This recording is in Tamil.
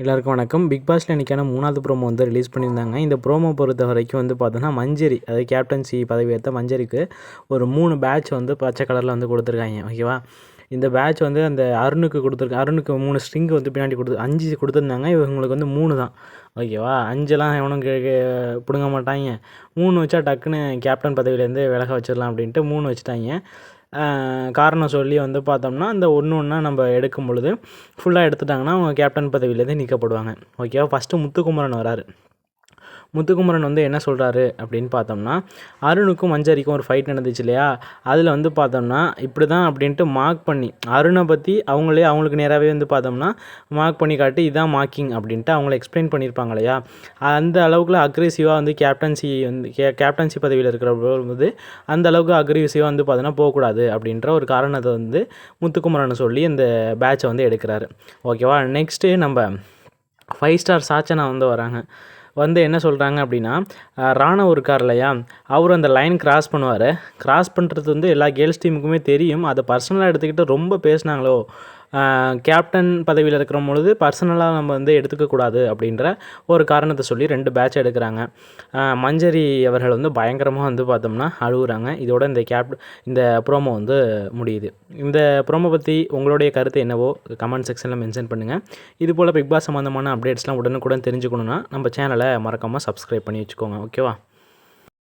எல்லாருக்கும் வணக்கம். பிக் பாஸில் இன்றைக்கான மூணாவது ப்ரோமோ வந்து ரிலீஸ் பண்ணியிருந்தாங்க. இந்த ப்ரோமோ பொறுத்த வரைக்கும் வந்து பார்த்தோன்னா மஞ்சரி அதாவது கேப்டன்சி பதவி ஏற்ற மஞ்சரிக்கு ஒரு மூணு பேட்ச் வந்து பச்சை கலரில் வந்து கொடுத்துருக்காங்க. ஓகேவா இந்த பேட்ச் வந்து அந்த அருணுக்கு கொடுத்துருக்க அருணுக்கு மூணு ஸ்ட்ரிங்கு வந்து பின்னாடி கொடுத்து அஞ்சு கொடுத்துருந்தாங்க. இவங்களுக்கு வந்து மூணு தான். ஓகேவா அஞ்செல்லாம் எவனும் கே பிடுங்க மாட்டாங்க. மூணு வச்சா டக்குன்னு கேப்டன் பதவியிலேருந்து விலக வச்சிடலாம் அப்படின்ட்டு மூணு வச்சுட்டாங்க. காரணம் சொல்லி வந்து பார்த்தோம்னா அந்த ஒன்று ஒன்றா நம்ம எடுக்கும் பொழுது ஃபுல்லாக எடுத்துட்டாங்கன்னா அவங்க கேப்டன் பதவியிலேருந்து நீக்கப்படுவாங்க. ஓகேவா ஃபஸ்ட்டு முத்துக்குமரன் வராரு. முத்துக்குமரன் வந்து என்ன சொல்கிறாரு அப்படின்னு பார்த்தோம்னா அருணுக்கும் மஞ்சரிக்கும் ஒரு ஃபைட் நடந்துச்சு இல்லையா? அதில் வந்து பார்த்தோம்னா இப்படி தான் அப்படின்ட்டு மார்க் பண்ணி அருணை பற்றி அவங்களே அவங்களுக்கு நேராகவே வந்து பார்த்தோம்னா மார்க் பண்ணி காட்டி இதான் மார்க்கிங் அப்படின்ட்டு அவங்கள எக்ஸ்பிளைன் பண்ணியிருப்பாங்க இல்லையா? அந்த அளவுக்கு அக்ரெசிவாக வந்து கேப்டன்சி வந்து கே கேப்டன்சி பதவியில் இருக்கிற போது அந்த அளவுக்கு அக்ரெசிவாக வந்து பார்த்தோன்னா போகக்கூடாது அப்படின்ற ஒரு காரணத்தை வந்து முத்துக்குமரன் சொல்லி இந்த பேட்சை வந்து எடுக்கிறாரு. ஓகேவா நெக்ஸ்ட்டு நம்ம ஃபைவ் ஸ்டார் சாச்சனா வந்து வராங்க. வந்து என்ன சொல்கிறாங்க அப்படின்னா ராணவ் இருக்கார் இல்லையா? அவர் அந்த லைன் கிராஸ் பண்ணுவார். கிராஸ் பண்ணுறது வந்து எல்லா கேர்ள்ஸ் டீமுக்குமே தெரியும். அதை பர்சனலாக எடுத்துக்கிட்டு ரொம்ப பேசினாங்களோ கேப்டன் பதவியில் இருக்கிற பொழுது பர்சனலாக நம்ம வந்து எடுத்துக்கக்கூடாது அப்படின்ற ஒரு காரணத்தை சொல்லி ரெண்டு பேட்ச் எடுக்கிறாங்க. மஞ்சரி அவர்கள் வந்து பயங்கரமாக வந்து பார்த்தோம்னா அழுகுறாங்க. இதோட இந்த கேப் இந்த ப்ரோமோ வந்து முடியுது. இந்த ப்ரோமோ பற்றி உங்களுடைய கருத்து என்னவோ கமெண்ட் செக்ஷனில் மென்ஷன் பண்ணுங்கள் இது போல் பிக் பாஸ் சம்மந்தமான அப்டேட்ஸ்லாம் உடனுக்குடன் தெரிஞ்சுக்கணுன்னா நம்ம சேனலை மறக்காமல் சப்ஸ்கிரைப் பண்ணி வச்சுக்கோங்க. ஓகேவா